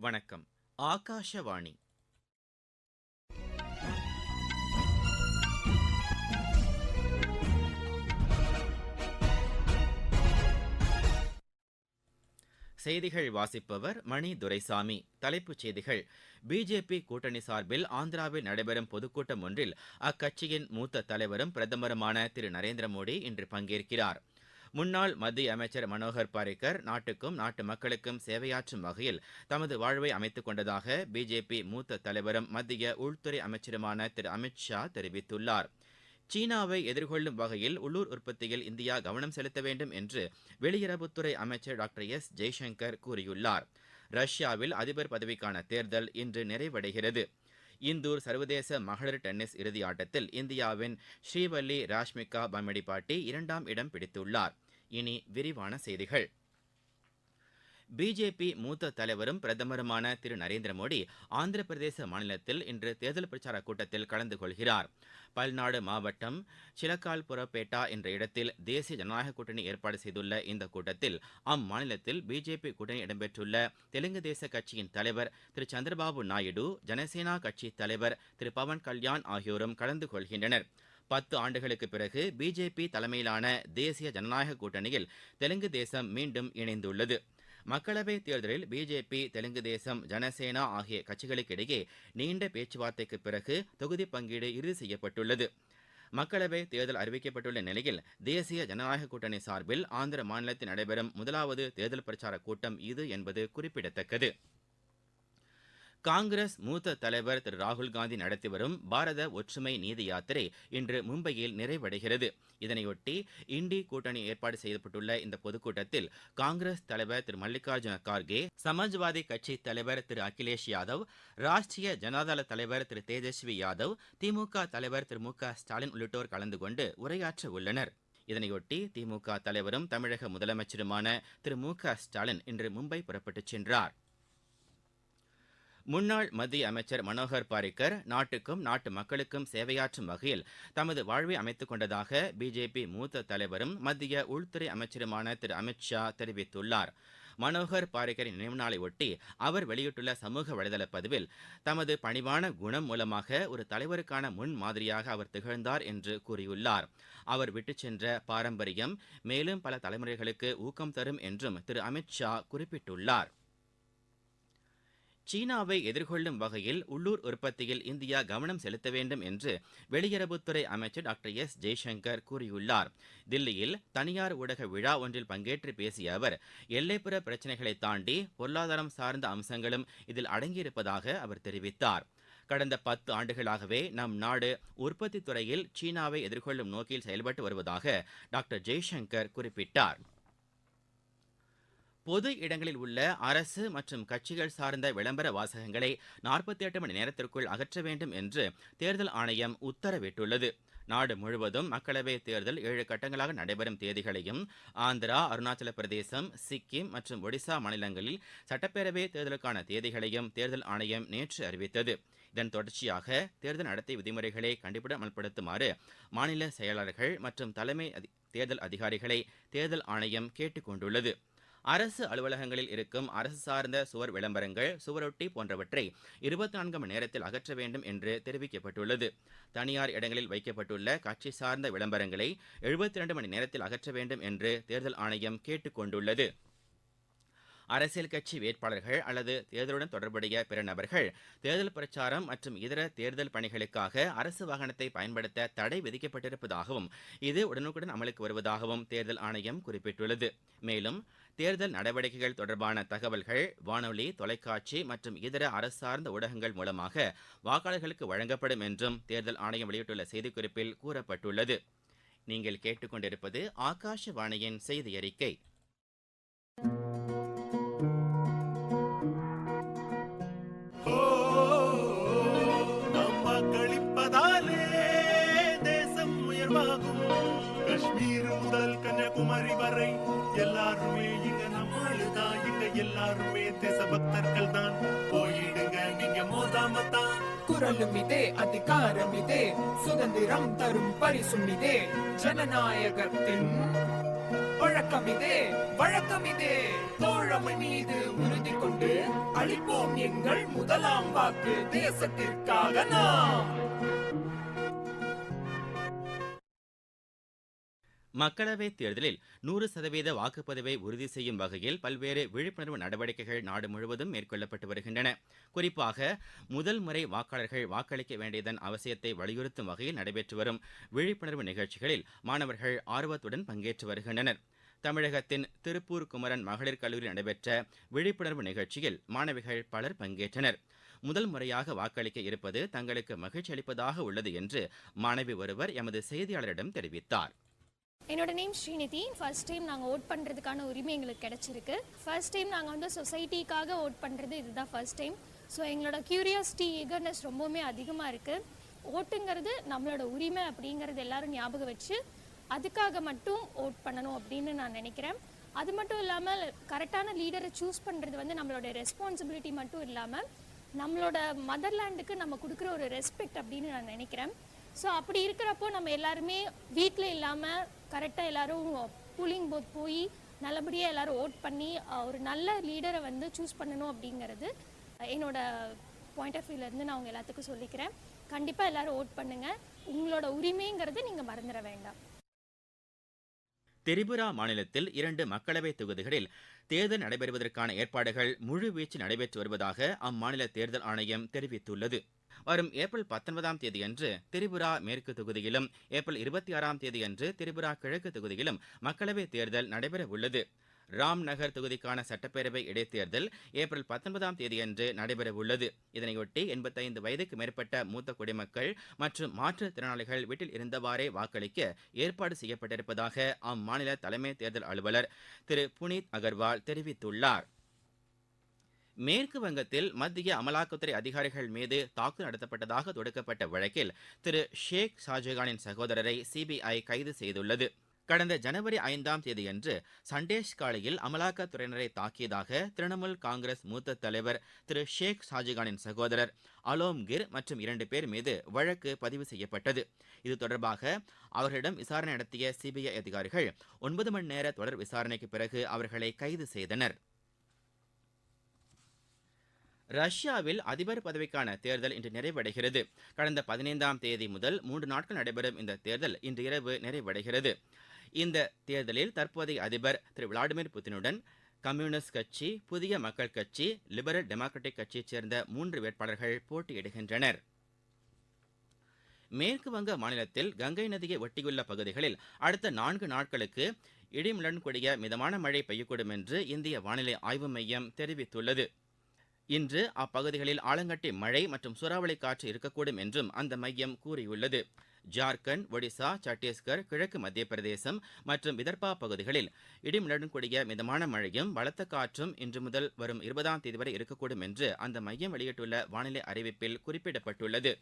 வணக்கம். ஆகாஷவாணி. செய்திகள் வாசிப்பவர் மணி துரைசாமி. தலைப்புச் செய்திகள். பிஜேபி கூட்டணி சார்பில் ஆந்திராவில் நடைபெறும் பொதுக்கூட்டம் ஒன்றில் அக்கட்சியின் மூத்த தலைவரும் பிரதமருமான திரு நரேந்திர மோடி இன்று பங்கேற்கிறார். முன்னாள் மத்திய அமைச்சர் மனோகர் பாரிக்கர் நாட்டுக்கும் நாட்டு மக்களுக்கும் சேவையாற்றும் வகையில் தமது வாழ்வை அமைத்துக் கொண்டதாக பிஜேபி மூத்த தலைவரும் மத்திய உள்துறை அமைச்சருமான திரு. அமித் ஷா தெரிவித்துள்ளார். சீனாவை எதிர்கொள்ளும் வகையில் உள்ளூர் உற்பத்தியில் இந்தியா கவனம் செலுத்த வேண்டும் என்று வெளியுறவுத்துறை அமைச்சர் டாக்டர் எஸ். ஜெய்சங்கர் கூறியுள்ளார். ரஷ்யாவில் அதிபர் பதவிக்கான தேர்தல் இன்று நிறைவடைகிறது. இந்தூர் சர்வதேச மகளிர் டென்னிஸ் இறுதி ஆட்டத்தில் இந்தியாவின் ஸ்ரீவல்லி ராஷ்மிகா பமிடிபாட்டி இரண்டாம் இடம் பிடித்துள்ளார். இனி விரிவான செய்திகள். பிஜேபி மூத்த தலைவரும் பிரதமருமான திரு நரேந்திர மோடி ஆந்திர பிரதேச மாநிலத்தில் இன்று தேர்தல் பிரச்சார கூட்டத்தில் கலந்து கொள்கிறார். பல்நாடு மாவட்டம் சிலக்கால்புரப்பேட்டா என்ற இடத்தில் தேசிய ஜனநாயக கூட்டணி ஏற்பாடு செய்துள்ள இந்த கூட்டத்தில் அம்மாநிலத்தில் பிஜேபி கூட்டணி இடம்பெற்றுள்ள தெலுங்கு தேச கட்சியின் தலைவர் திரு சந்திரபாபு நாயுடு ஜனசேனா கட்சி தலைவர் திரு பவன் கல்யாண் ஆகியோரும் கலந்து கொள்கின்றனர். பத்து ஆண்டுகளுக்கு பிறகு பிஜேபி தலைமையிலான தேசிய ஜனநாயக கூட்டணியில் தெலுங்கு தேசம் மீண்டும் இணைந்துள்ளது. மக்களவைத் தேர்தலில் பிஜேபி தெலுங்கு தேசம் ஜனசேனா ஆகிய கட்சிகளுக்கிடையே நீண்ட பேச்சுவார்த்தைக்கு பிறகு தொகுதி பங்கீடு இறுதி செய்யப்பட்டுள்ளது. மக்களவை தேர்தல் அறிவிக்கப்பட்டுள்ள நிலையில் தேசிய ஜனநாயக கூட்டணி சார்பில் ஆந்திர மாநிலத்தில் நடைபெறும் முதலாவது தேர்தல் பிரச்சார கூட்டம் இது என்பது குறிப்பிடத்தக்கது. காங்கிரஸ் மூத்த தலைவர் திரு ராகுல்காந்தி நடத்தி வரும் பாரத ஒற்றுமை நீதி யாத்திரை இன்று மும்பையில் நிறைவடைகிறது. இதனையொட்டி இண்டி கூட்டணி ஏற்பாடு செய்யப்பட்டுள்ள இந்த பொதுக்கூட்டத்தில் காங்கிரஸ் தலைவர் திரு மல்லிகார்ஜுன கார்கே சமாஜ்வாதி கட்சி தலைவர் திரு அகிலேஷ் யாதவ் ராஷ்டிரிய ஜனதாதள தலைவர் திரு தேஜஸ்வி யாதவ் திமுக தலைவர் திரு மு க ஸ்டாலின் உள்ளிட்டோர் கலந்து கொண்டு உரையாற்ற உள்ளனர். இதனையொட்டி திமுக தலைவரும் தமிழக முதலமைச்சருமான திரு மு க ஸ்டாலின் இன்று மும்பை புறப்பட்டுச் சென்றார். முன்னாள் மத்திய அமைச்சர் மனோகர் பாரிக்கர் நாட்டுக்கும் நாட்டு மக்களுக்கும் சேவையாற்றும் வகையில் தமது வாழ்வை அமைத்துக் கொண்டதாக பிஜேபி மூத்த தலைவரும் மத்திய உள்துறை அமைச்சருமான திரு. அமித் ஷா தெரிவித்துள்ளார். மனோகர் பாரிக்கரின் நினைவு நாளையொட்டி அவர் வெளியிட்டுள்ள சமூக வலைதள பதிவில் தமது பணிவான குணம் மூலமாக ஒரு தலைவருக்கான முன் மாதிரியாக அவர் திகழ்ந்தார் என்று கூறியுள்ளார். அவர் விட்டுச் சென்ற பாரம்பரியம் மேலும் பல தலைமுறைகளுக்கு ஊக்கம் தரும் என்றும் திரு. அமித் ஷா குறிப்பிட்டுள்ளார். சீனாவை எதிர்கொள்ளும் வகையில் உள்ளூர் உற்பத்தியில் இந்தியா கவனம் செலுத்த வேண்டும் என்று வெளியுறவுத்துறை அமைச்சர் டாக்டர் எஸ். ஜெய்சங்கர் கூறியுள்ளார். தில்லியில் தனியார் ஊடக விழா ஒன்றில் பங்கேற்று பேசிய அவர் எல்லைப்புற பிரச்சினைகளை தாண்டி பொருளாதாரம் சார்ந்த அம்சங்களும் இதில் அடங்கியிருப்பதாக அவர் தெரிவித்தார். கடந்த பத்து ஆண்டுகளாகவே நம் நாடு உற்பத்தி துறையில் சீனாவை எதிர்கொள்ளும் நோக்கில் செயல்பட்டு வருவதாக டாக்டர் ஜெய்சங்கர் குறிப்பிட்டார். பொது இடங்களில் உள்ள அரசு மற்றும் கட்சிகள் சார்ந்த விளம்பர வாசகங்களை நாற்பத்தி எட்டு மணி நேரத்திற்குள் அகற்ற வேண்டும் என்று தேர்தல் ஆணையம் உத்தரவிட்டுள்ளது. நாடு முழுவதும் மக்களவைத் தேர்தல் ஏழு கட்டங்களாக நடைபெறும் தேதிகளையும் ஆந்திரா அருணாச்சல பிரதேசம் சிக்கிம் மற்றும் ஒடிசா மாநிலங்களில் சட்டப்பேரவை தேர்தலுக்கான தேதிகளையும் தேர்தல் ஆணையம் நேற்று அறிவித்தது. இதன் தொடர்ச்சியாக தேர்தல் நடத்தை விதிமுறைகளை கண்டிப்புடன் அமல்படுத்துமாறு மாநில செயலாளர்கள் மற்றும் தலைமை தேர்தல் அதிகாரிகளை தேர்தல் ஆணையம் கேட்டுக் கொண்டுள்ளது அரசு அலுவலகங்களில் இருக்கும் அரசு சார்ந்த சுவர் விளம்பரங்கள் சுவரொட்டி போன்றவற்றை இருபத்தி நான்கு மணி நேரத்தில் அகற்ற வேண்டும் என்று தெரிவிக்கப்பட்டுள்ளது. தனியார் இடங்களில் வைக்கப்பட்டுள்ள கட்சி சார்ந்த விளம்பரங்களை எழுபத்தி இரண்டு மணி நேரத்தில் அகற்ற வேண்டும் என்று தேர்தல் ஆணையம் கேட்டுக் கொண்டுள்ளது. அரசியல் கட்சி வேட்பாளர்கள் அல்லது தேர்தலுடன் தொடர்புடைய பிற நபர்கள் தேர்தல் பிரச்சாரம் மற்றும் இதர தேர்தல் பணிகளுக்காக அரசு வாகனத்தை பயன்படுத்த தடை விதிக்கப்பட்டிருப்பதாகவும் இது உடனுக்குடன் அமலுக்கு வருவதாகவும் தேர்தல் ஆணையம் குறிப்பிட்டுள்ளது. மேலும் தேர்தல் நடவடிக்கைகள் தொடர்பான தகவல்கள் வானொலி தொலைக்காட்சி மற்றும் இதர அரசார்ந்த ஊடகங்கள் மூலமாக வாக்காளர்களுக்கு வழங்கப்படும் என்றும் தேர்தல் ஆணையம் வெளியிட்டுள்ள செய்திக்குறிப்பில் கூறப்பட்டுள்ளது. நீங்கள் கேட்டுக்கொண்டிருப்பது ஆகாஷவாணியின் செய்தி அறிக்கை. தேசம் உயர்வாகும். காஷ்மீர் முதல் கன்னியாகுமரி வரை எல்லாருமே இங்க நம்மளுதான். இங்க எல்லாருமே தேசபக்தர்கள் தான். போயிடுங்க நீங்க மோதாம குரலும் இதே அதிகாரம் இதே. சுதந்திரம் தரும் பரிசும் இதே. ஜனநாயகத்தின் வழக்கம் இதே வழக்கம் இதே. தோழமை மீது உறுதி கொண்டு அளிப்போம் எங்கள் முதலாம் வாக்கு தேசத்திற்காக நாம். மக்களவைத் தேர்தலில் நூறு சதவீத வாக்குப்பதிவை உறுதி செய்யும் வகையில் பல்வேறு விழிப்புணர்வு நடவடிக்கைகள் நாடு முழுவதும் மேற்கொள்ளப்பட்டு வருகின்றன. குறிப்பாக முதல் முறை வாக்காளர்கள் வாக்களிக்க வேண்டியதன் அவசியத்தை வலியுறுத்தும் வகையில் நடைபெற்று வரும் விழிப்புணர்வு நிகழ்ச்சிகளில் மாணவர்கள் ஆர்வத்துடன் பங்கேற்று வருகின்றனர். தமிழகத்தின் திருப்பூர் குமரன் மகளிர் கல்லூரியில் நடைபெற்ற விழிப்புணர்வு நிகழ்ச்சியில் மாணவிகள் பலர் பங்கேற்றனர். முதல் முறையாக வாக்களிக்க இருப்பது தங்களுக்கு மகிழ்ச்சி அளிப்பதாக உள்ளது என்று மாணவி ஒருவர் எமது செய்தியாளரிடம் தெரிவித்தார். என்னோட நேம் ஸ்ரீநிதி. ஃபர்ஸ்ட் டைம் நாங்கள் ஓட் பண்ணுறதுக்கான உரிமை எங்களுக்கு கிடச்சிருக்கு. ஃபர்ஸ்ட் டைம் நாங்கள் வந்து சொசைட்டிக்காக ஓட் பண்ணுறது இதுதான் ஃபர்ஸ்ட் டைம் ஸோ எங்களோட கியூரியாசிட்டி ஈகர்னஸ் ரொம்பவுமே அதிகமாக இருக்குது ஓட்டுங்கிறது நம்மளோட உரிமை அப்படிங்கிறது எல்லாரும் ஞாபகம் வச்சு அதுக்காக மட்டும் ஓட் பண்ணணும் அப்படின்னு நான் நினைக்கிறேன். அது மட்டும் இல்லாமல் கரெக்டான லீடரை சூஸ் பண்ணுறது வந்து நம்மளோட ரெஸ்பான்சிபிலிட்டி மட்டும் இல்லாமல் நம்மளோட மதர்லேண்டுக்கு நம்ம கொடுக்குற ஒரு ரெஸ்பெக்ட் அப்படின்னு நான் நினைக்கிறேன். ஸோ அப்படி இருக்கிறப்போ நம்ம எல்லாருமே வீட்டில் இல்லாமல் கரெக்டாக எல்லாரும் கூலிங் போத் போய் நல்லபடியாக எல்லாரும் ஓட் பண்ணி ஒரு நல்ல லீடரை வந்து சூஸ் பண்ணணும் அப்படிங்கிறது என்னோட பாயிண்ட் ஆஃப் வியூலேருந்து நான் அவங்க எல்லாத்துக்கும் சொல்லிக்கிறேன். கண்டிப்பாக எல்லாரும் ஓட் பண்ணுங்கள் உங்களோட உரிமைங்கிறது நீங்கள் மறந்துட வேண்டாம். திரிபுரா மாநிலத்தில் இரண்டு மக்களவைத் தொகுதிகளில் தேர்தல் நடைபெறுவதற்கான ஏற்பாடுகள் முழுவீச்சு நடைபெற்று வருவதாக அம்மாநில தேர்தல் ஆணையம் தெரிவித்துள்ளது. வரும் ஏப்ரல் பத்தொன்பதாம் தேதியன்று திரிபுரா மேற்கு தொகுதியிலும் ஏப்ரல் இருபத்தி ஆறாம் தேதியன்று திரிபுரா கிழக்கு தொகுதியிலும் மக்களவைத் தேர்தல் நடைபெற உள்ளது. ராம்நகர் தொகுதிக்கான சட்டப்பேரவை இடைத்தேர்தல் ஏப்ரல் பத்தொன்பதாம் தேதியன்று நடைபெறவுள்ளது இதனையொட்டி எண்பத்தைந்து வயதுக்கு மேற்பட்ட மூத்த குடிமக்கள் மற்றும் மாற்றுத்திறனாளிகள் வீட்டில் இருந்தவாறே வாக்களிக்க ஏற்பாடு செய்யப்பட்டிருப்பதாக அம்மாநில தலைமை தேர்தல் அலுவலர் திரு புனீத் அகர்வால் தெரிவித்துள்ளார். மேற்கு வங்கத்தில் மத்திய அமலாக்கத்துறை அதிகாரிகள் மீது தாக்குதல் நடத்தப்பட்டதாக தொடுக்கப்பட்ட வழக்கில் திரு ஷேக் ஷாஜகானின் சகோதரரை சிபிஐ கைது செய்துள்ளது. கடந்த ஜனவரி ஐந்தாம் தேதியன்று சண்டேஷ் காலையில் அமலாக்கத்துறையினரை தாக்கியதாக திரிணாமுல் காங்கிரஸ் மூத்த தலைவர் திரு ஷேக் ஷாஜகானின் சகோதரர் அலோம்கிர் மற்றும் இரண்டு பேர் மீது வழக்கு பதிவு செய்யப்பட்டது. இது தொடர்பாக அவர்களிடம் விசாரணை நடத்திய சிபிஐ அதிகாரிகள் ஒன்பது மணி நேர தொடர் விசாரணைக்கு பிறகு அவர்களை கைது செய்தனர். ரஷ்யாவில் அதிபர் பதவிக்கான தேர்தல் இன்று நிறைவடைகிறது. கடந்த பதினைந்தாம் தேதி முதல் மூன்று நாட்கள் நடைபெறும் இந்த தேர்தல் இன்று இரவு நிறைவடைகிறது. இந்த தேர்தலில் தற்போதைய அதிபர் திரு விளாடிமிர் புதினுடன் கம்யூனிஸ்ட் கட்சி புதிய மக்கள் கட்சி லிபரல் டெமோக்ராட்டிக் கட்சியைச் சேர்ந்த மூன்று வேட்பாளர்கள் போட்டியிடுகின்றனர். மேற்கு வங்க மாநிலத்தில் கங்கை நதியை ஒட்டியுள்ள பகுதிகளில் அடுத்த நான்கு நாட்களுக்கு இடிமுடன் கூடிய மிதமான மழை பெய்யக்கூடும் என்று இந்திய வானிலை ஆய்வு மையம் தெரிவித்துள்ளது. இன்று அப்பகுதிகளில் ஆலங்கட்டி மழை மற்றும் சூறாவளி காற்று இருக்கக்கூடும் என்றும் அந்த மையம் கூறியுள்ளது. ஜார்க்கண்ட் ஒடிசா சத்தீஸ்கர் கிழக்கு மத்திய பிரதேசம் மற்றும் விதர்பா பகுதிகளில் இடிமுடன் கூடிய மிதமான மழையும் பலத்த காற்றும் இன்று முதல் வரும் இருபதாம் தேதி வரை இருக்கக்கூடும் என்று அந்த மையம் வெளியிட்டுள்ள வானிலை அறிவிப்பில் குறிப்பிடப்பட்டுள்ளது.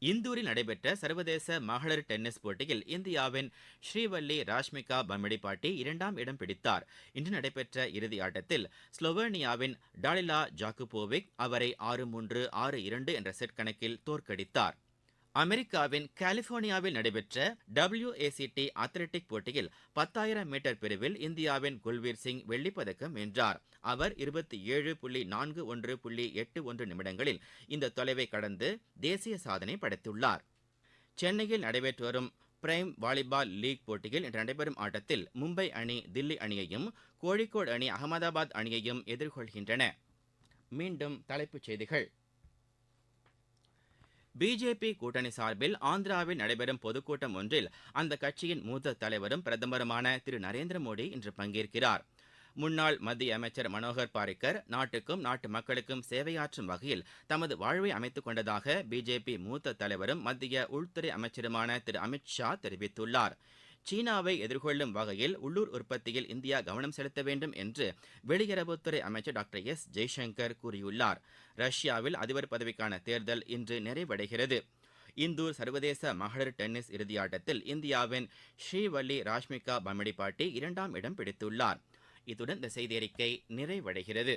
இந்தூரில் நடைபெற்ற சர்வதேச மகளிர் டென்னிஸ் போட்டியில் இந்தியாவின் ஸ்ரீவல்லி ராஷ்மிகா பம்மிடிப்பாட்டி இரண்டாம் இடம் பிடித்தார். இன்று நடைபெற்ற இறுதி ஆட்டத்தில் ஸ்லோவேனியாவின் டாலிலா ஜாக்குபோவிக் அவரை ஆறு மூன்று ஆறு இரண்டு என்ற செட் கணக்கில் தோற்கடித்தார். அமெரிக்காவின் கலிபோர்னியாவில் நடைபெற்ற WACT அத்லெட்டிக் போட்டியில் பத்தாயிரம் மீட்டர் பிரிவில் இந்தியாவின் குல்வீர் சிங் வெள்ளிப்பதக்கம் வென்றார். அவர் இருபத்தி ஏழு புள்ளி நான்கு ஒன்று புள்ளி எட்டு ஒன்று நிமிடங்களில் இந்த தொலைவை கடந்து தேசிய சாதனை படைத்துள்ளார். சென்னையில் நடைபெற்று வரும் பிரைம் வாலிபால் லீக் போட்டியில் இன்று நடைபெறும் ஆட்டத்தில் மும்பை அணி தில்லி அணியையும் கோழிக்கோடு அணி அகமதாபாத் அணியையும் எதிர்கொள்கின்றன. மீண்டும் தலைப்புச் செய்திகள். பிஜேபி கூட்டணி சார்பில் ஆந்திராவில் நடைபெறும் பொதுக்கூட்டம் ஒன்றில் அந்த கட்சியின் மூத்த தலைவரும் பிரதமருமான திரு நரேந்திர மோடி இன்று பங்கேற்கிறார். முன்னாள் மத்திய அமைச்சர் மனோகர் பாரிக்கர் நாட்டுக்கும் நாட்டு மக்களுக்கும் சேவையாற்றும் வகையில் தமது வாழ்வை அமைத்துக் கொண்டதாக பிஜேபி மூத்த தலைவரும் மத்திய உள்துறை அமைச்சருமான திரு அமித் ஷா தெரிவித்துள்ளார். சீனாவை எதிர்கொள்ளும் வகையில் உள்ளூர் உற்பத்தியில் இந்தியா கவனம் செலுத்த வேண்டும் என்று வெளியுறவுத்துறை அமைச்சர் டாக்டர் எஸ். ஜெய்சங்கர் கூறியுள்ளார். ரஷ்யாவில் அதிபர் பதவிக்கான தேர்தல் இன்று நிறைவடைகிறது. இந்தூர் சர்வதேச மகளிர் டென்னிஸ் இறுதியாட்டத்தில் இந்தியாவின் ஸ்ரீவல்லி ராஷ்மிகா பம்மிடிப்பாட்டி இரண்டாம் இடம் பிடித்துள்ளார். இத்துடன் இந்த செய்தி அறிக்கை நிறைவடைகிறது.